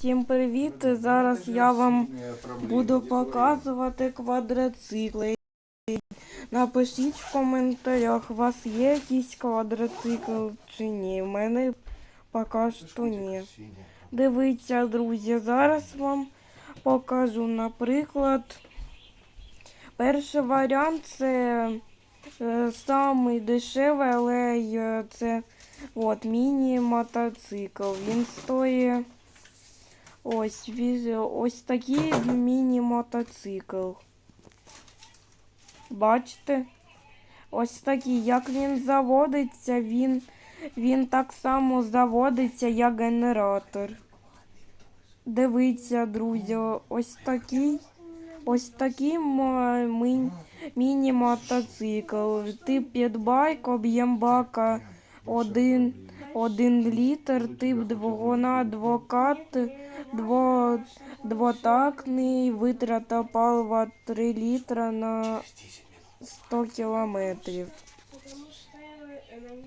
Всім привіт! Зараз я вам буду показувати квадроцикли. Напишіть в коментарях, у вас є якийсь квадроцикл чи ні. У мене поки що ні. Дивіться, друзі, зараз вам покажу, наприклад, перший варіант це е, самий дешевий, але е, це от, міні-мотоцикл. Він стоїть ось, віз- ось такий міні-мотоцикл. Бачите? Ось такий. Як він заводиться, він, він так само заводиться, як генератор. Дивіться, друзі, ось такий. Ось такий міні-мотоцикл. Тип підбайк, об'єм бака 1, 1 літр, тип двигуна двокат, дво, двотактний, витрата палива 3 літра на 100 кілометрів.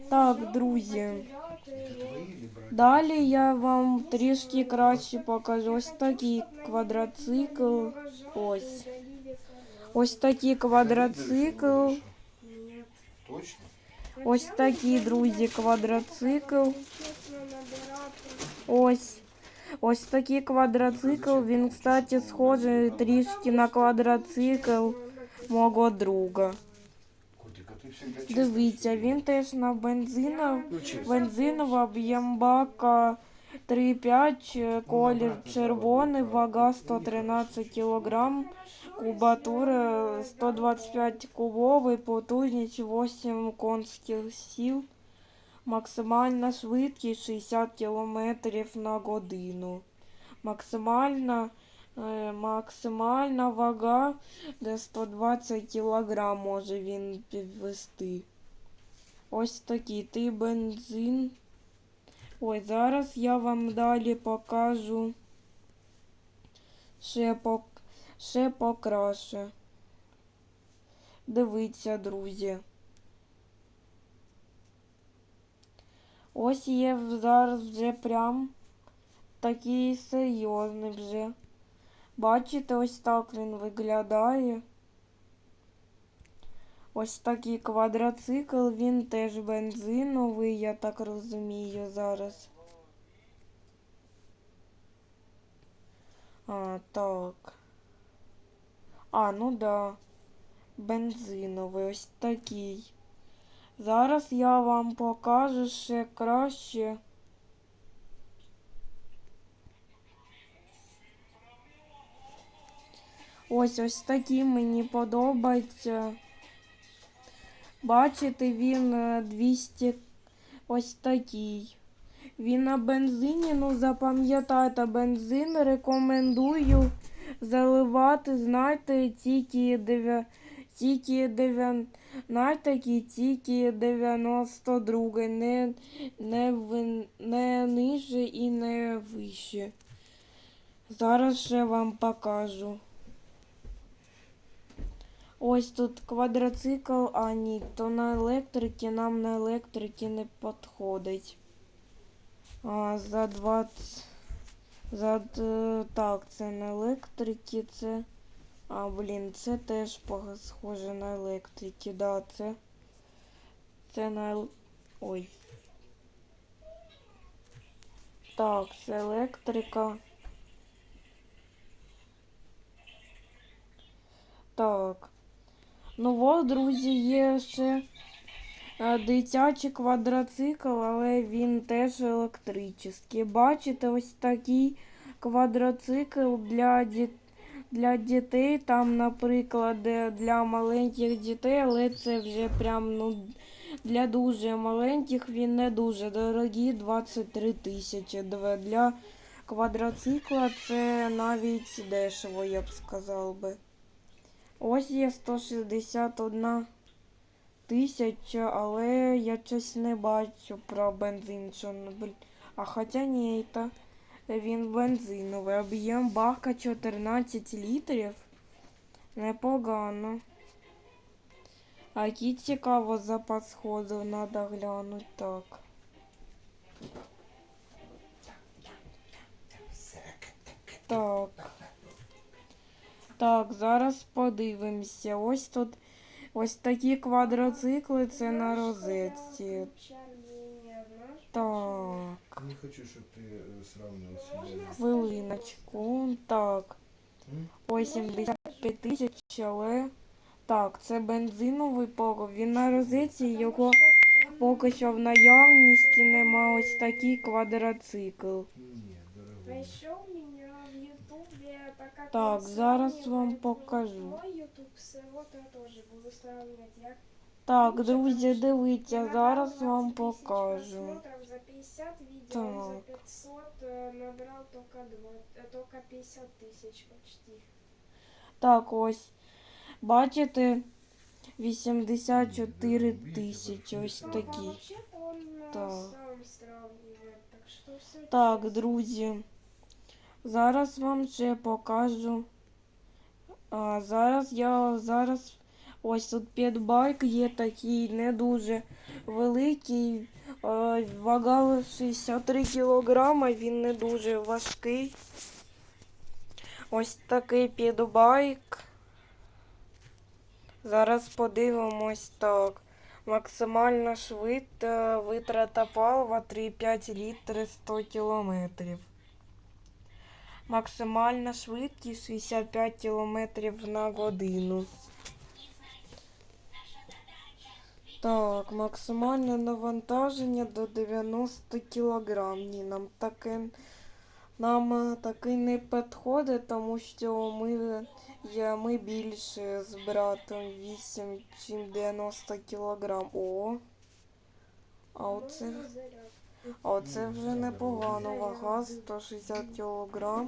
Так, друзі. Далі я вам трішки краще покажу. Ось такий квадроцикл. Ось. Ось такий квадроцикл. Точно? Ось такий, друзі, квадроцикл. Ось. Ось такий квадроцикл. Він, кстати, схожий трішки на квадроцикл мого друга. Дивіться, він теж на бензинов. Бензинова об'єм бака 3,5, колір червоний, вага 113 кг, кубатура 125 кубовий, потужність 8 конських сил, максимальна швидкість 60 км на годину. Максимальна, е, максимальна вага де 120 кг може він підвести. Ось такий ти бензин. Ой, зараз я вам далі покажу ще, пок... ще покраще. Дивіться, друзі. Ось є зараз вже прям такий серйозний вже. Бачите, ось так він виглядає. Ось такий квадроцикл, він теж бензиновий, я так розумію зараз. А, так. А, ну да. Бензиновий, ось такий. Зараз я вам покажу ще краще. Ось ось такий мені подобається. Бачите, він е, 200 ось такий. Він на бензині, ну запам'ятайте, бензин рекомендую заливати, знаєте, тільки 9, тільки 9, знаєте, тільки 92, не, не, ви- не ниже і не вище. Зараз ще вам покажу. Ось тут квадроцикл, а ні, то на електриці, нам на електриці не підходить. А, за 20. За так, це на електриці, це. А, блін, це теж схоже на електриці, да, це. Це на. Ой. Так, це електрика. Так. Ну от, друзі, є ще е, дитячий квадроцикл, але він теж електричний. Бачите, ось такий квадроцикл для, ді... для дітей. Там, наприклад, е, для маленьких дітей, але це вже прям ну, для дуже маленьких він не дуже дорогий, 23 тисячі. Для квадроцикла це навіть дешево, я б сказав би. Ось є 161 тисяч, але я щось не бачу про бензин. Що... Ну, а хоча ні, то він бензиновий. Об'єм бака 14 літрів. Непогано. А які цікаво запас ходу треба глянути так. Так. Так, зараз подивимося. Ось тут ось такі квадроцикли, це на розетці. Так, Не хочу, чтобы ты э, сравнивал себя. хвилиночку. Так. М? Ось 75 тисяч, але. Так, це бензиновий погов. Він на розетці, його поки що в наявності нема ось такий квадроцикл. Нет, А дорогой. Так, зараз вам покажу. Мой Ютуб с вот я тоже буду сравнивать. Я Так, друзі, дивіться, набрал зараз 20 вам тысяч покажу. просмотров за 50 видео, и за Так. 500 э, набрал только, два, э, только 50 тысяч почти. Так, ось. Бачите, 84 тисячі. Ось Ну, а такі. вообще-то он э, Так. сам сравнивает, так что все Так, друзі. Зараз вам ще покажу. А, зараз я зараз ось тут підбайк є такий не дуже великий. А, вага 63 кілограма, він не дуже важкий. Ось такий підбайк. Зараз подивимось так. Максимальна швид, е, витрата палива 3,5 літри 100 кілометрів. Максимальна швидкість 65 кілометрів на годину. Так, максимальне навантаження до 90 кг. Ні, нам таке, нам е, такий не підходить, тому що ми, є, ми більше з братом 8, чим 90 кг. О. А оце. Ну, заряд. А оце вже непогано. Вага 160 кг.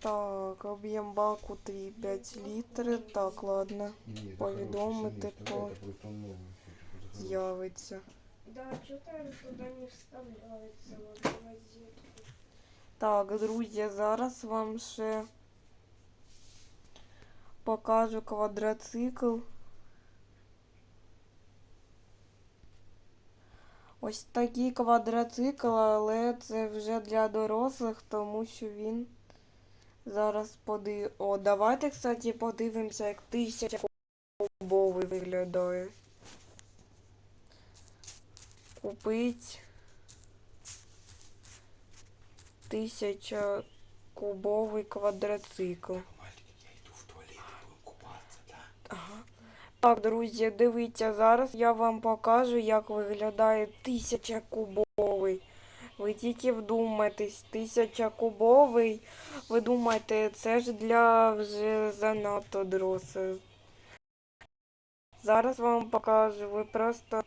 Так, об'єм баку 3,5 літри. Так, ладно, Не, это Повідомити хороший, по- это просто новый. это хороший. з'явиться. Да, что-то туда не вставляется вот в розетку. Так, друзі, зараз вам ще покажу квадроцикл. Ось такий квадроцикл, але це вже для дорослих, тому що він зараз подив... О, давайте, кстати, подивимося, як тисяча кубовий виглядає. Купить тисяча кубовий квадроцикл. Так, друзі, дивіться, зараз я вам покажу, як виглядає тисяча кубовий. Ви тільки вдумайтесь, тисяча кубовий. Ви думаєте, це ж для вже занадто дорослих. Зараз вам покажу, ви просто,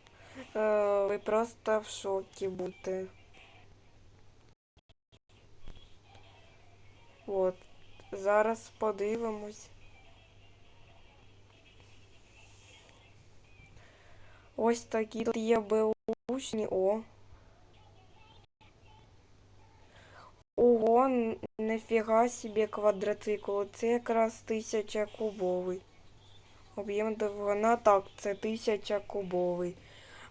е, ви просто в шокі будете. От, зараз подивимось. Ось такі тут є беушні. О. Ого, н- нифіга собі квадроцикл. Це якраз тисяча кубовий. Об'єм двигуна, так, це тисяча кубовий.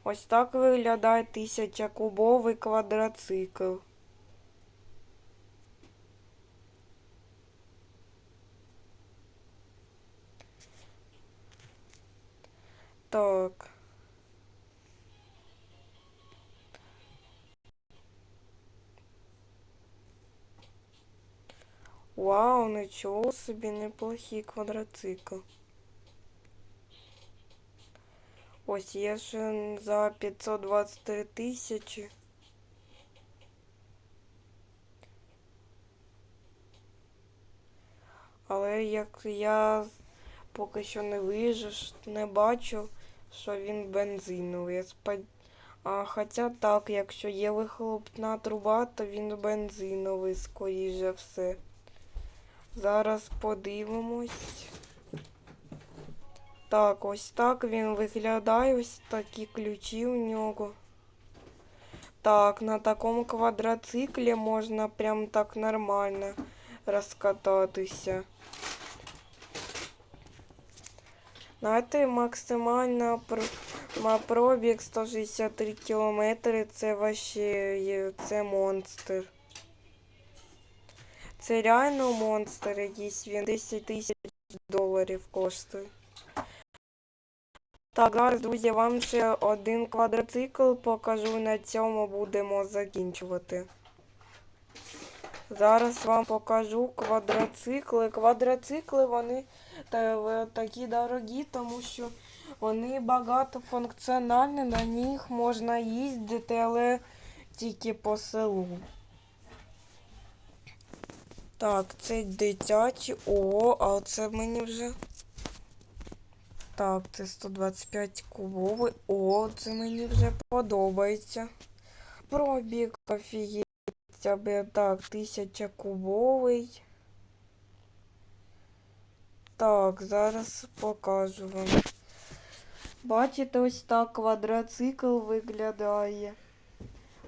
Ось так виглядає тисяча кубовий квадроцикл. Так. Вау, нічого собі неплохий квадроцикл. Ось є ще за 523 тисячі. Але як я поки що не вижу, не бачу, що він бензиновий. А, хоча так, якщо є вихлопна труба, то він бензиновий, скоріше все. Зараз подивимось. Так, ось так він виглядає. Ось такі ключі у нього. Так, на такому квадроциклі можна прям так нормально розкататися. Знаєте, максимальна пр- ма- пробіг 163 кілометри. Це вообще є- це монстр. Це реально монстр якийсь, він 10 тисяч доларів коштує. Так, зараз, друзі, вам ще один квадроцикл покажу, на цьому будемо закінчувати. Зараз вам покажу квадроцикли. Квадроцикли вони такі дорогі, тому що вони багатофункціональні, на них можна їздити, але тільки по селу. Так, це дитячі. О, а це мені вже. Так, це 125 кубовий. О, це мені вже подобається. Пробіг. Тебе так, 1000 кубовий. Так, зараз покажу вам. Бачите, ось так квадроцикл виглядає.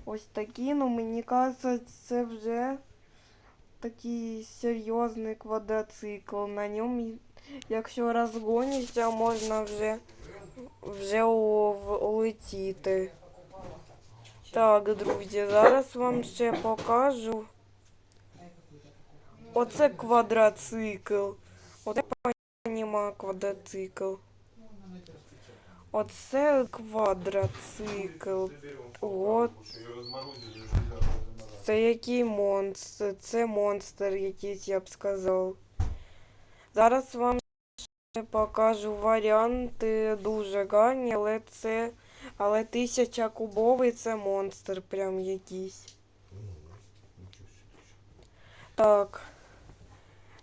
Ось такий, ну мені кажеться, це вже такий серйозний квадроцикл. На ньому, якщо розгонишся, можна вже, вже улетіти. Так, друзі, зараз вам ще покажу. Оце квадроцикл. Оце поніма квадроцикл. Оце квадроцикл. От це який монстр? Це монстр якийсь, я б сказав. Зараз вам покажу варіанти дуже гарні, але це. Але тисяча кубовий це монстр прям якийсь. Так.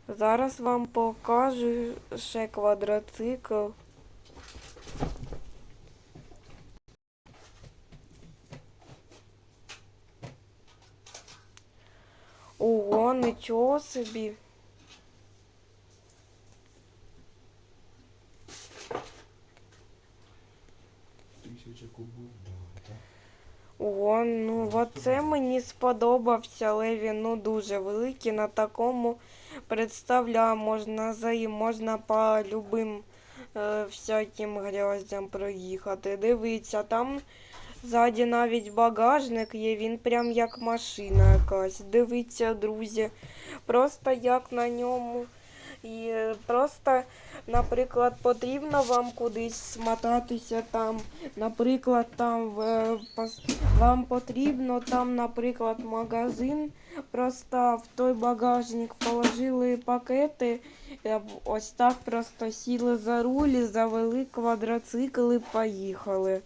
Зараз вам покажу ще квадроцикл. Ого, нічого собі. Ого, ну оце мені сподобався, але він ну дуже великий. На такому представляю, можна за можна по любим е, всяким грязям проїхати. Дивіться, там ззаді навіть багажник є, він прям як машина якась. Дивіться, друзі, просто як на ньому. І просто, наприклад, потрібно вам кудись смотатися там, наприклад, там е, вам потрібно там, наприклад, магазин. Просто в той багажник положили пакети, е, ось так просто сіли за руль, завели квадроцикл і поїхали.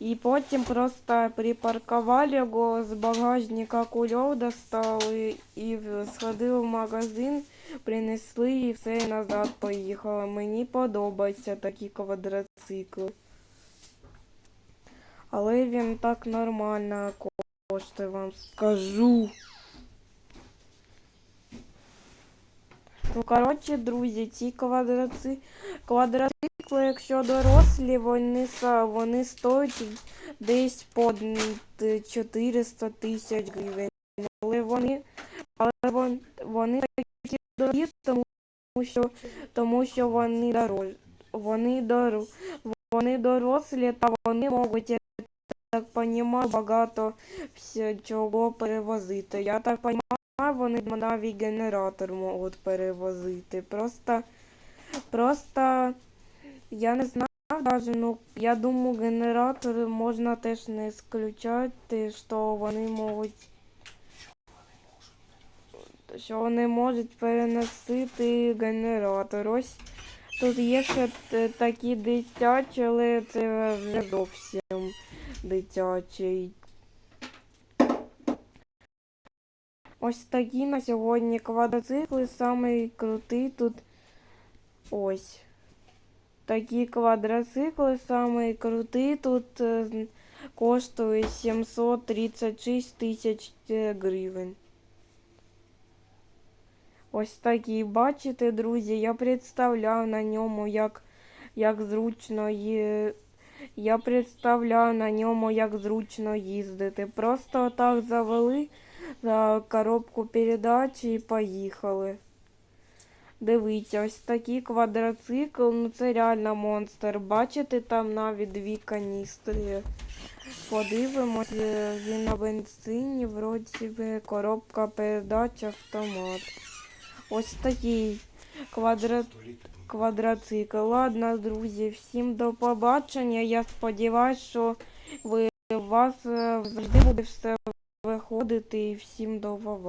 І потім просто припаркували його з багажника кульок достали і сходили в магазин, принесли і все і назад поїхали. Мені подобаються такі квадроцикли. Але він так нормально коштує, вам скажу. Ну, коротше, друзі, ці квадроци... квадроцикли, якщо дорослі, вони, вони стоять десь по 400 тисяч гривень. Але вони, але вон, вони такі дорогі, тому що, тому що вони дорож, вони, дор, вони дорослі та вони можуть, я так розумію, багато чого перевозити. Я так розумію, вони навіть генератор можуть перевозити. Просто, просто я не знаю даже, ну я думаю, генератори можна теж не исключати, що вони можуть. Що вони можуть переносити генератор. Ось тут є ще такі дитячі, але це вже зовсім дитячий. Ось такі на сьогодні квадроцикли, самий крутий тут ось. Такі квадроцикли, самий крутий тут е, коштує 736 тисяч е, гривень. Ось такі, бачите, друзі, я представляю на ньому, як, як зручно є. Я представляю на ньому, як зручно їздити. Просто так завели за коробку передач і поїхали. Дивіться, ось такий квадроцикл, ну це реально монстр. Бачите, там навіть дві каністри. Подивимось, е, він на бензині, вроді би коробка передач автомат. Ось такий квадро... Квадроцикл. Ладно, друзі, всім до побачення. Я сподіваюся, що ви у вас е, завжди буде все виходити і всім до побачення.